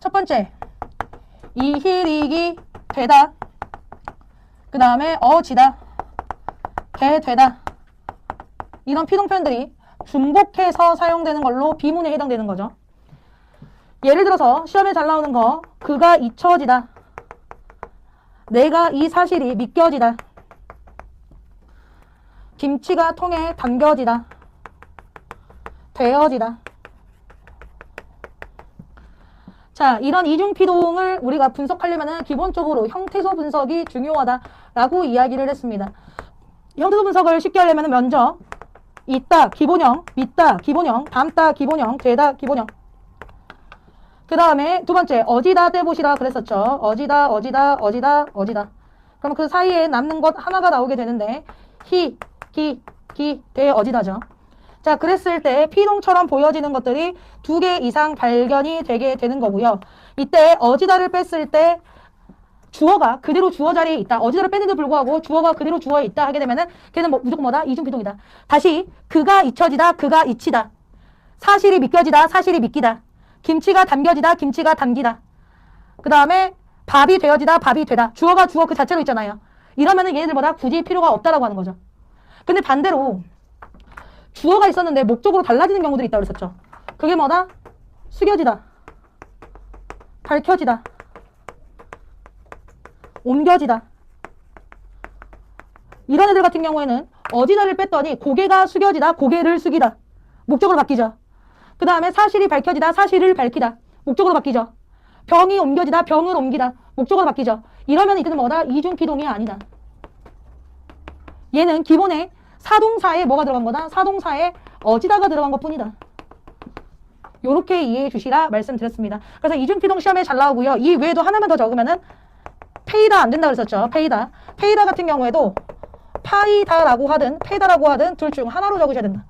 첫 번째, 이힐이기 되다. 그 다음에 어지다. 개 되다. 이런 피동 표현들이 중복해서 사용되는 걸로 비문에 해당되는 거죠. 예를 들어서 시험에 잘 나오는 거 그가 잊혀지다. 내가 이 사실이 믿겨지다. 김치가 통에 담겨지다. 되어지다. 자, 이런 이중 피동을 우리가 분석하려면 기본적으로 형태소 분석이 중요하다라고 이야기를 했습니다. 형태소 분석을 쉽게 하려면 먼저 있다, 기본형, 믿다, 기본형, 닮다, 기본형, 되다, 기본형. 그 다음에 두 번째, 어지다 떼보시라 그랬었죠. 어지다, 어지다, 어지다, 어지다. 그럼 그 사이에 남는 것 하나가 나오게 되는데, 히, 기, 기, 대, 어지다죠. 자, 그랬을 때 피동처럼 보여지는 것들이 두 개 이상 발견이 되게 되는 거고요. 이때 어지다를 뺐을 때 주어가 그대로 주어 자리에 있다. 어지다를 뺐는데 불구하고 주어가 그대로 주어에 있다 하게 되면은 걔는 뭐 무조건 뭐다? 이중 피동이다. 다시 그가 잊혀지다, 그가 잊히다. 사실이 믿겨지다, 사실이 믿기다. 김치가 담겨지다, 김치가 담기다. 그 다음에 밥이 되어지다, 밥이 되다. 주어가 주어 그 자체로 있잖아요. 이러면은 얘네들보다 굳이 필요가 없다라고 하는 거죠. 근데 반대로 주어가 있었는데 목적으로 달라지는 경우들이 있다고 그랬었죠. 그게 뭐다? 숙여지다. 밝혀지다. 옮겨지다. 이런 애들 같은 경우에는 어지다를 뺐더니 고개가 숙여지다. 고개를 숙이다. 목적으로 바뀌죠. 그 다음에 사실이 밝혀지다. 사실을 밝히다. 목적으로 바뀌죠. 병이 옮겨지다. 병을 옮기다. 목적으로 바뀌죠. 이러면 이때는 뭐다? 이중피동이 아니다. 얘는 기본에 사동사에 뭐가 들어간 거다? 사동사에 어지다가 들어간 것 뿐이다. 요렇게 이해해 주시라 말씀드렸습니다. 그래서 이중피동 시험에 잘 나오고요. 이 외에도 하나만 더 적으면은 페이다 안 된다 그랬었죠. 페이다. 페이다 같은 경우에도 파이다라고 하든 페이다라고 하든 둘 중 하나로 적으셔야 된다.